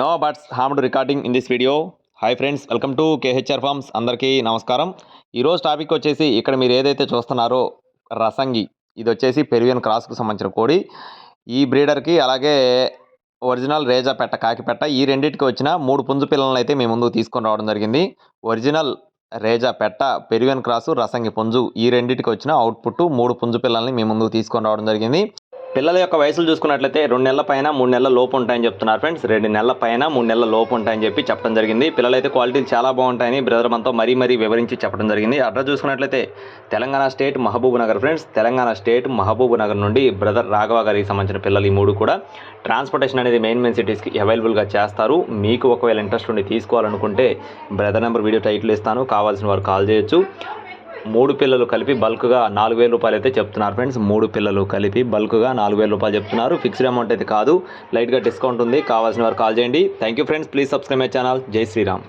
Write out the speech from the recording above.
No birds harmed recording in this video hi friends welcome to KHR farms అందరికీ నమస్కారం ఈరోజు topic వచ్చేసి ఇక్కడ మీరు ఏదైతే చూస్తున్నారో రసంగి ఇది వచ్చేసి పెరివియన్ క్రాస్కు సంబంధించిన కోడి. ఈ బ్రీడర్కి అలాగే ఒరిజినల్ రేజా పెట్ట కాకిపెట్ట ఈ రెండింటికి వచ్చిన మూడు పుంజు పిల్లలను అయితే మీ ముందుకు తీసుకొని రావడం జరిగింది. ఒరిజినల్ రేజా పెట్ట పెరివియన్ క్రాసు రసంగి పుంజు ఈ రెండింటికి వచ్చిన అవుట్పుట్ మూడు పుంజు పిల్లల్ని మీ ముందుకు తీసుకొని రావడం జరిగింది. పిల్లల యొక్క వయసులు చూసుకున్నట్లయితే రెండు నెలల పైన మూడు నెలల లోపు ఉంటాయని చెప్తున్నారు ఫ్రెండ్స్. రెండు నెలల పైన మూడు నెలల లోపు ఉంటాయని చెప్పి చెప్పడం జరిగింది. పిల్లలైతే క్వాలిటీలు చాలా బాగుంటాయని బ్రదర్ మనతో మరీ మరీ వివరించి చెప్పడం జరిగింది. అడ్రస్ చూసుకున్నట్లయితే Telangana state Mahabubnagar friends. Telangana state Mahabubnagar నుండి బ్రదర్ రాఘవ గారికి సంబంధించిన పిల్లలు ఈ మూడు కూడా ట్రాన్స్పోర్టేషన్ అనేది మెయిన్ మెయిన్ సిటీస్కి అవైలబుల్గా చేస్తారు. మీకు ఒకవేళ ఇంట్రెస్ట్ ఉండి తీసుకోవాలనుకుంటే బ్రదర్ నెంబర్ వీడియో టైటిల్ ఇస్తాను. కావాల్సిన వారు కాల్ చేయొచ్చు. మూడు పిల్లలు కలిపి బల్క్గా నాలుగు వేల రూపాయలు అయితే చెప్తున్నారు ఫ్రెండ్స్. మూడు పిల్లలు కలిపి బల్క్గా నాలుగు వేల రూపాయలు చెప్తున్నారు. ఫిక్స్డ్ అమౌంట్ అయితే కాదు. లైట్గా డిస్కౌంట్ ఉంది. కావాల్సిన వారు కాల్ చేయండి. Thank you friends. Please subscribe my channel. జై శ్రీరామ్.